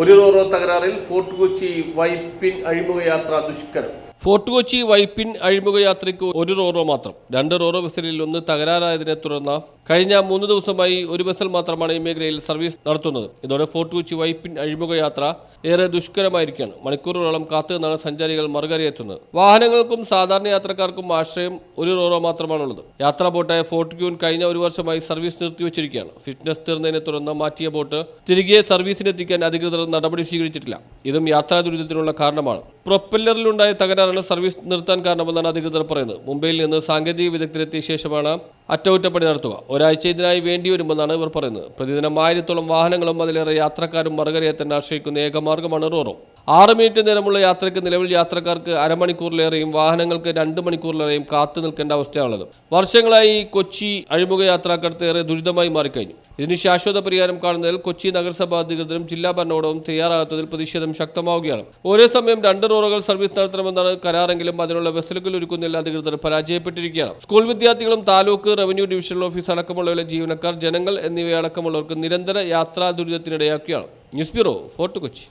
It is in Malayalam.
ഒരു റോറോ തകരാറിൽ ഫോർട്ട് കൊച്ചി വൈപ്പിൻ അഴിമുഖ യാത്ര ദുഷ്കരം. ഫോർട്ട് കൊച്ചി വൈപ്പിൻ അഴിമുഖ യാത്രയ്ക്ക് ഒരു റോറോ മാത്രം. രണ്ട് റോറോ ബസ്സിൽ ഒന്ന് തകരാറായതിനെ തുടർന്ന് കഴിഞ്ഞ മൂന്ന് ദിവസമായി ഒരു ബസ്സിൽ മാത്രമാണ് ഈ മേഖലയിൽ സർവീസ് നടത്തുന്നത്. ഇതോടെ ഫോർട്ട് കൊച്ചി വൈപ്പിൻ അഴിമുഖ യാത്ര ഏറെ ദുഷ്കരമായിരിക്കുകയാണ്. മണിക്കൂറുകളോളം കാത്തു നിന്നാണ് സഞ്ചാരികൾ മറുകരയെത്തുന്നത്. വാഹനങ്ങൾക്കും സാധാരണ യാത്രക്കാർക്കും ആശ്രയം ഒരു റോറോ മാത്രമാണുള്ളത്. യാത്രാ ബോട്ടായ ഫോർട്ട് ക്യൂൻ കഴിഞ്ഞ ഒരു വർഷമായി സർവീസ് നിർത്തിവച്ചിരിക്കുകയാണ്. ഫിറ്റ്നസ് തീർന്നതിനെ തുടർന്ന് മാറ്റിയ ബോട്ട് തിരികെ സർവീസിനെത്തിക്കാൻ അധികൃതർ നടപടി സ്വീകരിച്ചിട്ടില്ല. ഇതും യാത്രാ ദുരിതത്തിനുള്ള കാരണമാണ്. പ്രൊപ്പല്ലറിലുണ്ടായ തകരാറാണ് സർവീസ് നിർത്താൻ കാരണമെന്നാണ് അധികൃതർ പറയുന്നത്. മുംബൈയിൽ നിന്ന് സാങ്കേതിക വിദഗ്ധരെത്തിയ ശേഷമാണ് അറ്റകുറ്റപ്പണി നടത്തുക. ഒരാഴ്ച ഇതിനായി വേണ്ടി വരുമെന്നാണ് ഇവർ പറയുന്നത്. പ്രതിദിനം ആയിരത്തോളം വാഹനങ്ങളും അതിലേറെ യാത്രക്കാരും മറുകരയെത്താൻ ആശ്രയിക്കുന്ന ഏകമാർഗമാണ് റോറോ. ആറ് മിനിറ്റ് നേരമുള്ള യാത്രയ്ക്ക് നിലവിൽ യാത്രക്കാർക്ക് അരമണിക്കൂറിലേറെയും വാഹനങ്ങൾക്ക് രണ്ട് മണിക്കൂറിലേറെയും കാത്തു നിൽക്കേണ്ട അവസ്ഥയാണുള്ളത്. വർഷങ്ങളായി കൊച്ചി അഴിമുഖ യാത്രാക്കടത്ത് ഏറെ ദുരിതമായി മാറിക്കഴിഞ്ഞു. ഇതിന് ശാശ്വത പരിഹാരം കാണുന്നതിൽ കൊച്ചി നഗരസഭാ അധികൃതരും ജില്ലാ ഭരണകൂടവും തയ്യാറാകാത്തതിൽ പ്രതിഷേധം ശക്തമാവുകയാണ്. ഒരേ സമയം രണ്ട് റോറുകൾ സർവീസ് നടത്തണമെന്നാണ് കരാറെങ്കിലും അതിനുള്ള വെസലുകൾ ഒരുക്കുന്നില്ല അധികൃതർ പരാജയപ്പെട്ടിരിക്കുകയാണ്. സ്കൂൾ വിദ്യാർത്ഥികളും താലൂക്ക് റവന്യൂ ഡിവിഷണൽ ഓഫീസ് അടക്കമുള്ളവരെ ജീവനക്കാർ ജനങ്ങൾ എന്നിവയടക്കമുള്ളവർക്ക് നിരന്തര യാത്രാ ദുരിതത്തിനിടയാക്കുകയാണ് ന്യൂസ് ബ്യൂറോ ഫോർട്ട് കൊച്ചി.